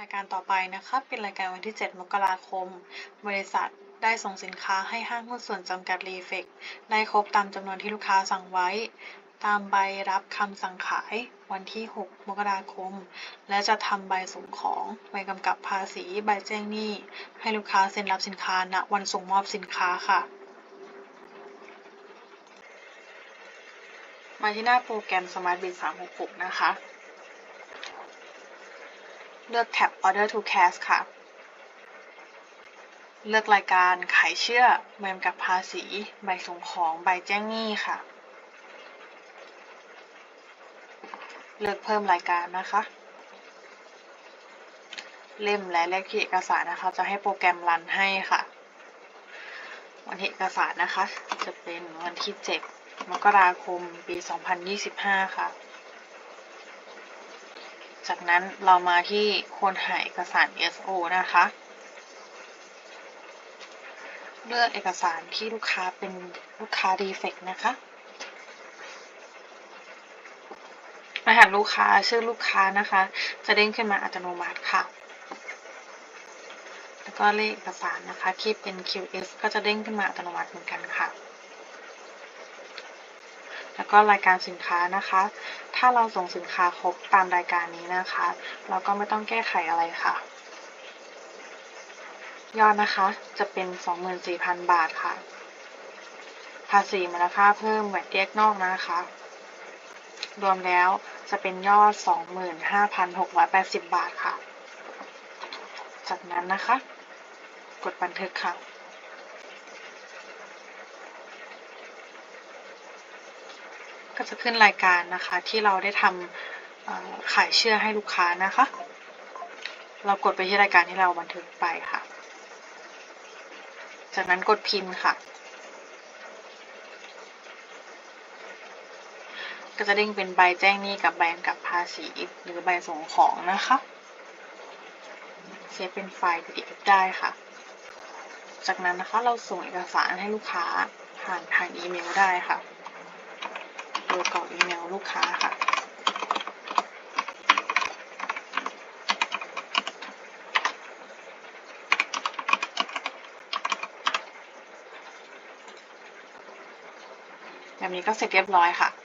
รายการต่อไปนะคะเป็นรายการวันที่ 7 มกราคม บริษัทได้ส่งสินค้าให้ห้างหุ้นส่วนจำกัดรีเฟกได้ครบตามจำนวนที่ลูกค้าสั่งไว้ ตามใบรับคำสั่งขายวันที่ 6 มกราคม และจะทำใบส่งของใบกำกับภาษีใบแจ้งหนี้ ให้ลูกค้าเซ็นรับสินค้าณวันส่งมอบสินค้าค่ะ มาที่หน้าโปรแกรม Smart Bid 366 นะคะ เลือกแท็บ Order to Cash ค่ะ เลือกรายการขายเชื่อใบกำกับภาษี ใบส่งของใบแจ้งหนี้ค่ะ เลือกเพิ่มรายการนะคะ เล่มและเลขที่เอกสารนะคะ จะให้โปรแกรมรันให้ค่ะ วันที่เอกสารนะคะ จะเป็นวันที่ 7 มกราคม ปี 2025 ค่ะ จากนั้นเรามาที่คนหาเอกสาร SO นะคะ เลือกเอกสารที่ลูกค้าเป็นลูกค้า defect นะคะ รหัสลูกค้าชื่อลูกค้านะคะ จะเด้งขึ้นมาอัตโนมัติค่ะ แล้วก็เลขเอกสารนะคะที่เป็น QS ก็จะเด้งขึ้นมาอัตโนมัติเหมือนกันค่ะ แล้วก็รายการสินค้านะคะ ถ้าเราส่งสินค้าครบตามรายการนี้นะคะ เราก็ไม่ต้องแก้ไขอะไรค่ะ ยอดนะคะจะเป็น 24,000 บาทค่ะ ภาษีมูลค่าเพิ่มแวดแยกนอกนะคะ รวมแล้วจะเป็นยอด 25,680 บาทค่ะ จากนั้นนะคะ กดบันทึกค่ะ ก็จะขึ้นรายการนะคะที่เราได้ทำขายเชื่อให้ลูกค้านะคะ เรากดไปที่รายการที่เราบันทึกไปค่ะ จากนั้นกดพิมพ์ค่ะ ก็จะเด้งเป็นใบแจ้งหนี้กับใบกำกับภาษีหรือใบส่งของนะคะเซฟเป็นไฟล์ PDF ได้ค่ะ จากนั้นนะคะเราส่งเอกสารให้ลูกค้าผ่านทางอีเมลได้ค่ะ ดยกรอกอีเมลลูกค้าค่ะ แบบนี้ก็เสร็จเรียบร้อยค่ะ